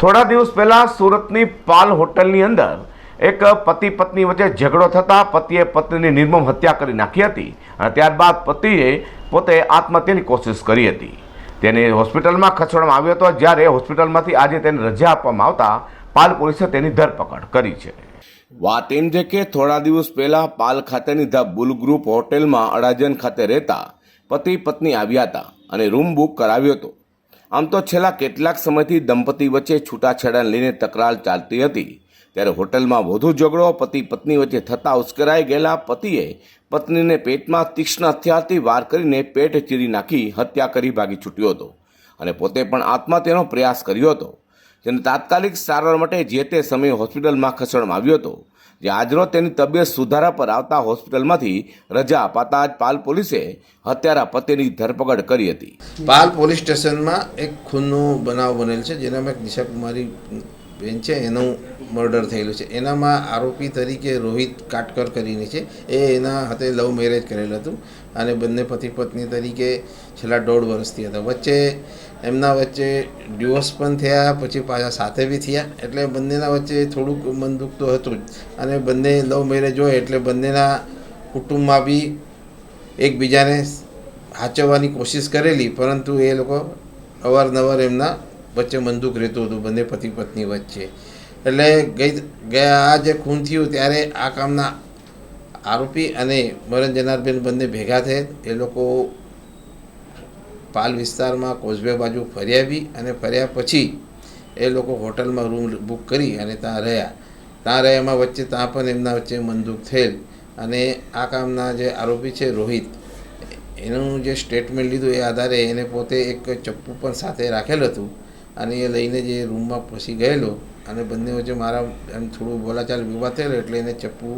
થોડા દિવસ પહેલા સુરતની પાલ હોટલની અંદર એક પતિ પત્ની વચ્ચે ઝઘડો થતા પતિએ પત્નીની નિર્મમ હત્યા કરી નાખી હતી અને ત્યારબાદ પતિએ પોતે આત્મહત્યાની કોશિશ કરી હતી. તેને હોસ્પિટલમાં ખસેડવામાં આવ્યો હતો, જ્યારે હોસ્પિટલમાંથી આજે તેને રજા આપવામાં આવતા પાલ પોલીસે તેની ધરપકડ કરી છે. વાત એમ છે કે થોડા દિવસ પહેલા પાલ ખાતેની ધ બુલ ગ્રુપ હોટેલમાં અડાજન ખાતે રહેતા પતિ પત્ની આવ્યા હતા અને રૂમ બુક કરાવ્યો હતો. આમ તો છેલ્લા કેટલાક સમયથી દંપતી વચ્ચે છૂટાછેડા લઈને તકરાર ચાલતી હતી. ત્યારે હોટલમાં વધુ ઝઘડો પતિ પત્ની વચ્ચે થતા ઉશ્કેરાઈ ગયેલા પતિએ પત્નીને પેટમાં તીક્ષ્ણ હથિયારથી વાર કરીને પેટ ચીરી નાખી હત્યા કરી ભાગી છૂટ્યો હતો અને પોતે પણ આત્મહત્યાનો પ્રયાસ કર્યો હતો. જેને તાત્કાલિક સારવાર માટે જે તે સમયે હોસ્પિટલમાં ખસેડવામાં આવ્યો હતો. જે આજરોજ તેની તબિયત સુધારા પર આવતા હોસ્પિટલમાંથી રજા અપાતા જ પાલ પોલીસે હત્યારા પતિની ધરપકડ કરી હતી. પાલ પોલીસ સ્ટેશનમાં એક ખૂનનો બનાવ બનેલ છે, જેનામાં દિશા કુમારી બેન છે, એનું મર્ડર થયેલું છે. એનામાં આરોપી તરીકે રોહિત કાટકર કરીને છે. એ એના હાથે લવ મેરેજ કરેલું હતું અને બંને પતિ પત્ની તરીકે છેલ્લા દોઢ વર્ષથી હતા. વચ્ચે એમના વચ્ચે ડિવોર્સ પણ થયા, પછી પાછા સાથે બી થયા. એટલે બંનેના વચ્ચે થોડુંક મન દુઃખ તો હતું જ. અને બંને લવ મેરેજ હોય એટલે બંનેના કુટુંબમાં બી એકબીજાને હાચવવાની કોશિશ કરેલી. પરંતુ એ લોકો અવારનવાર એમના વચ્ચે મંદુક રહેતું હતું, બંને પતિ પત્ની વચ્ચે. એટલે ગઈ ગયા આ જે ખૂન થયું ત્યારે આ કામના આરોપી અને મરણ જનારબેન બંને ભેગા થયેલ એ લોકો પાલ વિસ્તારમાં કોઝવે બાજુ ફર્યા આવી અને ફર્યા પછી એ લોકો હોટલમાં રૂમ બુક કરી અને ત્યાં રહ્યા. ત્યાં રહ્યામાં વચ્ચે ત્યાં પણ એમના વચ્ચે મંદુક થયેલ. અને આ કામના જે આરોપી છે રોહિત, એનું જે સ્ટેટમેન્ટ લીધું એ આધારે એને પોતે એક ચપ્પુ પણ સાથે રાખેલ હતું. અને એ લઈને જે રૂમમાં પછી ગયેલો અને બંને વચ્ચે મારા એમ થોડું બોલાચાલ વિવાદ થયેલો એટલે એને ચપ્પુ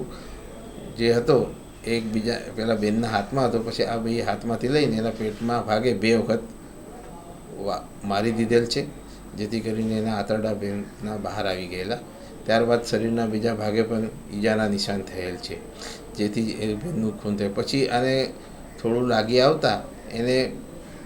જે હતો એક એકબીજા પેલા બેનના હાથમાં હતો, પછી આ બે હાથમાંથી લઈને એના પેટમાં ભાગે બે વખત મારી દીધેલ છે, જેથી કરીને એના આંતરડા બેનના બહાર આવી ગયેલા. ત્યારબાદ શરીરના બીજા ભાગે પણ ઈજાના નિશાન થયેલ છે, જેથી એ બેનનું ખૂન થયું. પછી આને થોડું લાગી આવતા એને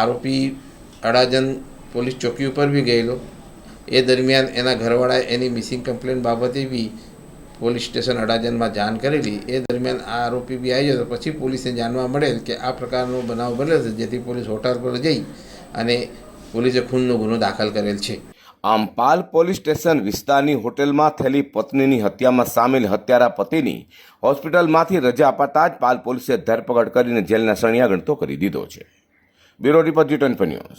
આરોપી અડાજન પોલીસ ચોકી ઉપર બી ગયેલો. એ દરમિયાન એના ઘરવાળાએ એની મિસિંગ કમ્પ્લેન બાબતે બી પોલીસ સ્ટેશન અડાજનમાં જાણ કરેલી. એ દરમિયાન આ આરોપી બી આવી જતો. પછી પોલીસને જાણવા મળેલ કે આ પ્રકારનો બનાવ બનેલો છે, જેથી પોલીસ હોટલ પર જઈ અને પોલીસે ખૂનનો ગુનો દાખલ કરેલ છે. આમ પાલ પોલીસ સ્ટેશન વિસ્તારની હોટેલમાં થયેલી પત્નીની હત્યામાં સામેલ હત્યારા પતિની હોસ્પિટલમાંથી રજા અપાતા જ પાલ પોલીસે ધરપકડ કરીને જેલના સણિયા ગણતો કરી દીધો છે. Bureau report G twenty news.